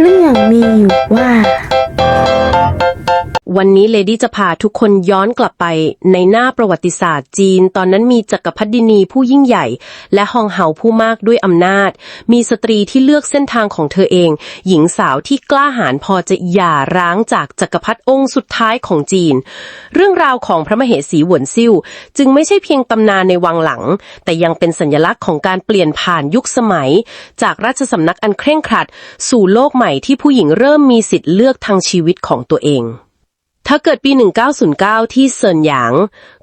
เรื่องมีอยู่ว่า วันนี้เลดี้จะพาทุกคนย้อนกลับไปในหน้าประวัติศาสตร์จีน ตอนนั้นมีจักรพรรดินีผู้ยิ่งใหญ่ และฮองเฮาผู้มากด้วยอำนาจ มีสตรีที่เลือกเส้นทางของเธอเอง หญิงสาวที่กล้าหาญพอจะหย่าร้างจากจักรพรรดิองค์สุดท้ายของจีน เรื่องราวของพระมเหสีหวนซิ่วจึงไม่ใช่เพียงตำนานในวังหลัง แต่ยังเป็นสัญลักษณ์ของการเปลี่ยนผ่านยุคสมัย จากราชสำนักอันเคร่งครัด สู่โลกใหม่ที่ผู้หญิงเริ่มมีสิทธิ์เลือกทางชีวิตของตัวเอง ถ้าเกิดปี 1909 ที่เซินหยาง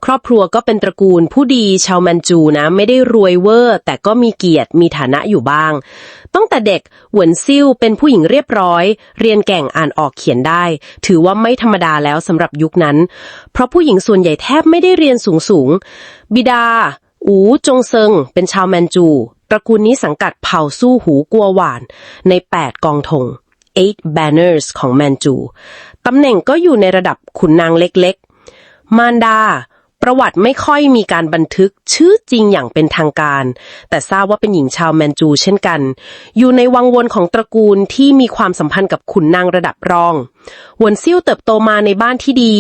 ครอบครัวก็เป็นตระกูลผู้ดีชาวแมนจูนะ ไม่ได้รวยเวอร์ แต่ก็มีเกียรติมีฐานะอยู่บ้าง ตั้งแต่เด็กหวนซิ่วเป็นผู้หญิงเรียบร้อย เรียนเก่งอ่านออกเขียนได้ ถือว่าไม่ธรรมดาแล้วสำหรับยุคนั้น เพราะผู้หญิงส่วนใหญ่แทบไม่ได้เรียนสูงสูง บิดา อูจงเซิง เป็นชาวแมนจู ตระกูลนี้สังกัดเผ่าสู้หูกัวหวานใน 8 กองธง eight banners ของแมนจู ตำแหน่งก็อยู่ในระดับขุนนางเล็กๆ มารดา ประวัติไม่ค่อยมีการบันทึกชื่อจริงอย่างเป็นทางการ แต่ทราบว่าเป็นหญิงชาวแมนจู เช่นกัน อยู่ในวังวนของตระกูลที่มีความสัมพันธ์กับขุนนางระดับรองหวนซิ่วเติบโตมาในบ้านที่ดี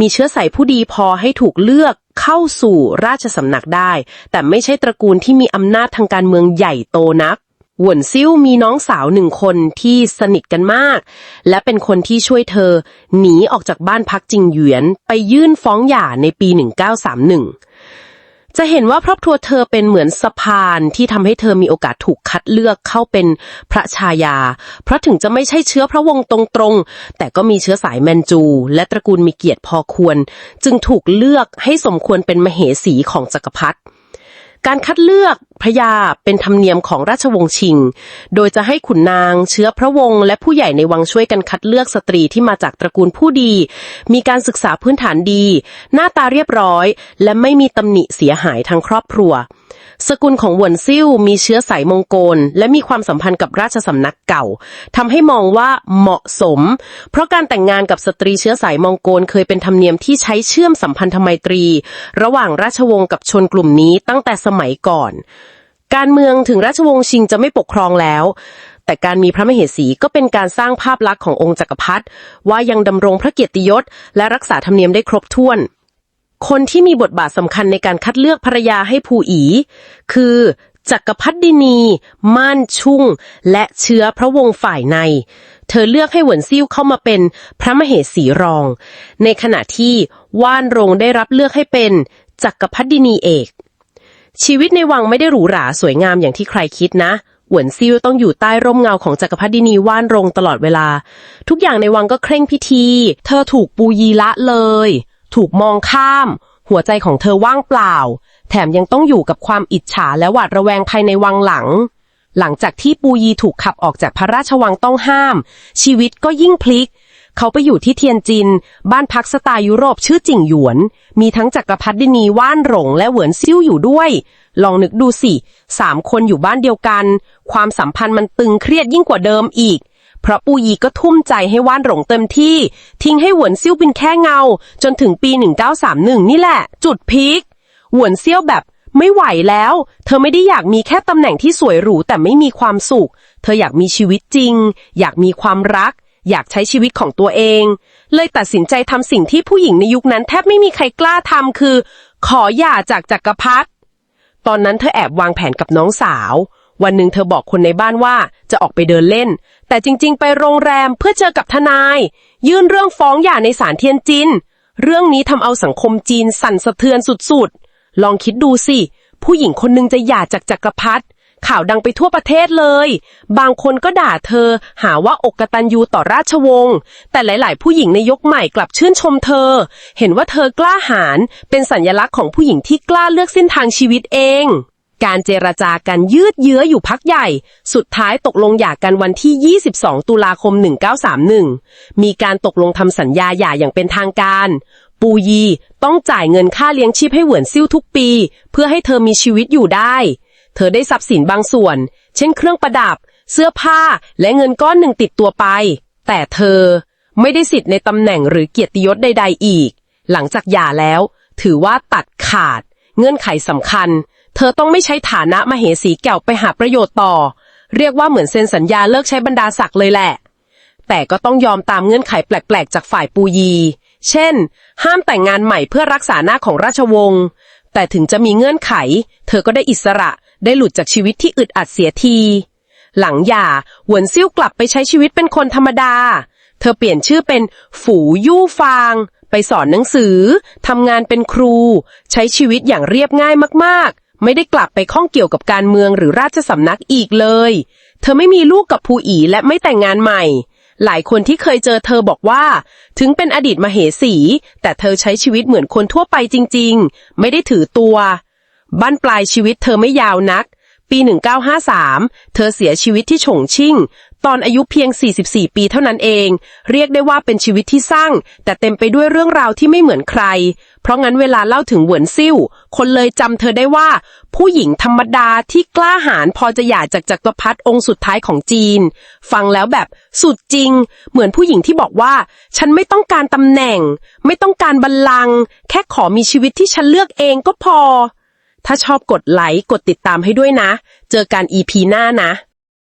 มีเชื้อสายผู้ดีพอให้ถูกเลือกเข้าสู่ราชสำนักได้ แต่ไม่ใช่ตระกูลที่มีอำนาจทางการเมืองใหญ่โตนัก หวนซิ่วมีน้องสาวหนึ่งคนที่สนิทกันมาก และเป็นคนที่ช่วยเธอ หนีออกจากบ้านพักจิงหยวน ไปยื่นฟ้องหย่าในปี 1931 จะเห็นว่าครอบครัวเธอเป็นเหมือนสะพานที่ทำให้เธอมีโอกาสถูกคัดเลือกเข้าเป็นพระชายา เพราะถึงจะไม่ใช่เชื้อพระวงศ์ตรงๆ แต่ก็มีเชื้อสายแมนจู และตระกูลมีเกียรติพอควร จึงถูกเลือกให้สมควรเป็นมเหสีของจักรพรรดิ การคัดเลือกพระยาเป็นธรรมเนียมของราชวงศ์ชิง โดยจะให้ขุนนางเชื้อพระวงศ์และผู้ใหญ่ในวังช่วยกันคัดเลือกสตรีที่มาจากตระกูลผู้ดี มีการศึกษาพื้นฐานดี หน้าตาเรียบร้อย และไม่มีตำหนิเสียหายทางครอบครัว สกุลของหวนซิ่วมีเชื้อสายมงโกล และมีความสัมพันธ์กับราชสำนักเก่าทำให้มองว่าเหมาะสม เพราะการแต่งงานกับสตรีเชื้อสายมองโกลเคยเป็นธรรมเนียมที่ใช้เชื่อมสัมพันธไมตรี ระหว่างราชวงศ์กับชนกลุ่มนี้ตั้งแต่สมัยก่อน การเมืองถึงราชวงศ์ชิงจะไม่ปกครองแล้ว แต่การมีพระมเหสีก็เป็นการสร้างภาพลักษณ์ขององค์จักรพรรดิว่ายังดำรงพระเกียรติยศ และรักษาธรรมเนียมได้ครบถ้วน คนที่มีบทบาทสำคัญในการคัดเลือกภรรยาให้ภูอี คือจักรพรรดินี ม่านชุ่ง และเชื้อพระวงศ์ฝ่ายใน เธอเลือกให้หวนซิ่วเข้ามาเป็นพระมเหสีรอง ในขณะที่ว่านรงได้รับเลือกให้เป็นจักรพรรดินีเอก ชีวิตในวังไม่ได้หรูหราสวยงามอย่างที่ใครคิดนะหวนซิ่วต้องอยู่ใต้ร่มเงาของจักรพรรดินีว่านรงตลอดเวลา ทุกอย่างในวังก็เคร่งพิธี เธอถูกปูยีละเลย ถูกมองข้าม หัวใจของเธอว่างเปล่า แถมยังต้องอยู่กับความอิจฉาและหวาดระแวงภายในวังหลัง หลังจากที่ปูยีถูกขับออกจากพระราชวังต้องห้าม ชีวิตก็ยิ่งพลิก เขาไปอยู่ที่เทียนจิน บ้านพักสไตล์ยุโรปชื่อจิ่งหยวน มีทั้งจักรพรรดินีว่านหลงและเหวินซิ่วอยู่ด้วย ลองนึกดูสิสามคนอยู่บ้านเดียวกัน ความสัมพันธ์มันตึงเครียดยิ่งกว่าเดิมอีก เพราะปูยีก็ทุ่มใจให้ว่านหลงเต็มที่ ทิ้งให้หวนซิ่วเป็นแค่เงา จนถึงปี 1931 นี่แหละ จุดพีคหวนเซี่ยวแบบไม่ไหวแล้ว เธอไม่ได้อยากมีแค่ตำแหน่งที่สวยหรูแต่ไม่มีความสุข เธออยากมีชีวิตจริง อยากมีความรัก อยากใช้ชีวิตของตัวเอง เลยตัดสินใจทำสิ่งที่ผู้หญิงในยุคนั้นแทบไม่มีใครกล้าทำคือ ขอหย่าจากจักรพรรดิตอนนั้นเธอแอบวางแผนกับน้องสาว วันหนึ่งเธอบอกคนในบ้านว่าจะออกไปเดินเล่น แต่จริงๆ ไปโรงแรมเพื่อเจอกับทนาย ยื่นเรื่องฟ้องหย่าในศาลเทียนจิน เรื่องนี้ทำเอาสังคมจีนสั่นสะเทือนสุดๆ ลองคิดดูสิ ผู้หญิงคนหนึงจะหย่าจากจักรพรรดิ ข่าวดังไปทั่วประเทศเลย บางคนก็ด่าเธอ หาว่าอกกตันยูต่อราชวงศ์ แต่หลาย ๆ ผู้หญิงในยกใหม่กลับชื่นชมเธอ เห็นว่าเธอกล้าหาญ เป็นสัญลักษณ์ของผู้หญิงที่กล้าเลือกเส้นทางชีวิตเอง การเจรจากันยืดเยื้ออยู่พักใหญ่ สุดท้ายตกลงหย่ากันวันที่ 22 ตุลาคม 1931 มีการตกลงทำสัญญาหย่าอย่างเป็นทางการปูยีต้องจ่ายเงินค่าเลี้ยงชีพให้เหวินซิ่วทุกปี เพื่อให้เธอมีชีวิตอยู่ได้ เธอได้ทรัพย์สินบางส่วน เช่นเครื่องประดับ เสื้อผ้าและเงินก้อนหนึ่งติดตัวไป แต่เธอไม่ได้สิทธิ์ในตำแหน่งหรือเกียรติยศใด ๆ อีก หลังจากหย่าแล้ว ถือว่าตัดขาด เงื่อนไขสำคัญ เธอต้องไม่ใช้ฐานะมเหสีแก่วไปหาประโยชน์ต่อ เรียกว่าเหมือนเซ็นสัญญาเลิกใช้บรรดาศักดิ์เลยแหละ แต่ก็ต้องยอมตามเงื่อนไขแปลก ๆ จากฝ่ายปูยี เช่น ห้ามแต่งงานใหม่เพื่อรักษาหน้าของราชวงศ์ แต่ถึงจะมีเงื่อนไข เธอก็ได้อิสระ ได้หลุดจากชีวิตที่อึดอัดเสียที หลังหย่าหวนซิ่วกลับไปใช้ชีวิตเป็นคนธรรมดา เธอเปลี่ยนชื่อเป็นฝูยู่ฟาง ไปสอนหนังสือทำงานเป็นครู ใช้ชีวิตอย่างเรียบง่ายมากๆ ไม่ได้กลับไปข้องเกี่ยวกับการเมืองหรือราชสำนักอีกเลย เธอไม่มีลูกกับภูอีและไม่แต่งงานใหม่หลายคนที่เคยเจอเธอบอกว่า ถึงเป็นอดีตมเหสี แต่เธอใช้ชีวิตเหมือนคนทั่วไปจริง ๆ ไม่ได้ถือตัว บ้านปลายชีวิตเธอไม่ยาวนัก ปี 1953 เธอเสียชีวิตที่ฉงชิ่ง ตอนอายุเพียง 44 ปีเท่านั้นเอง เรียกได้ว่าเป็นชีวิตที่สร้าง แต่เต็มไปด้วยเรื่องราวที่ไม่เหมือนใคร เพราะงั้นเวลาเล่าถึงเหวินซิ่ว คนเลยจำเธอได้ว่า ผู้หญิงธรรมดาที่กล้าหาญพอจะหย่าจากจักรพรรดิองค์สุดท้ายของจีน ฟังแล้วแบบสุดจริง เหมือนผู้หญิงที่บอกว่า ฉันไม่ต้องการตำแหน่ง ไม่ต้องการบัลลังก์แค่ขอมีชีวิตที่ฉันเลือกเองก็พอ ถ้าชอบกดไลค์กดติดตามให้ด้วยนะ เจอกัน EP หน้านะ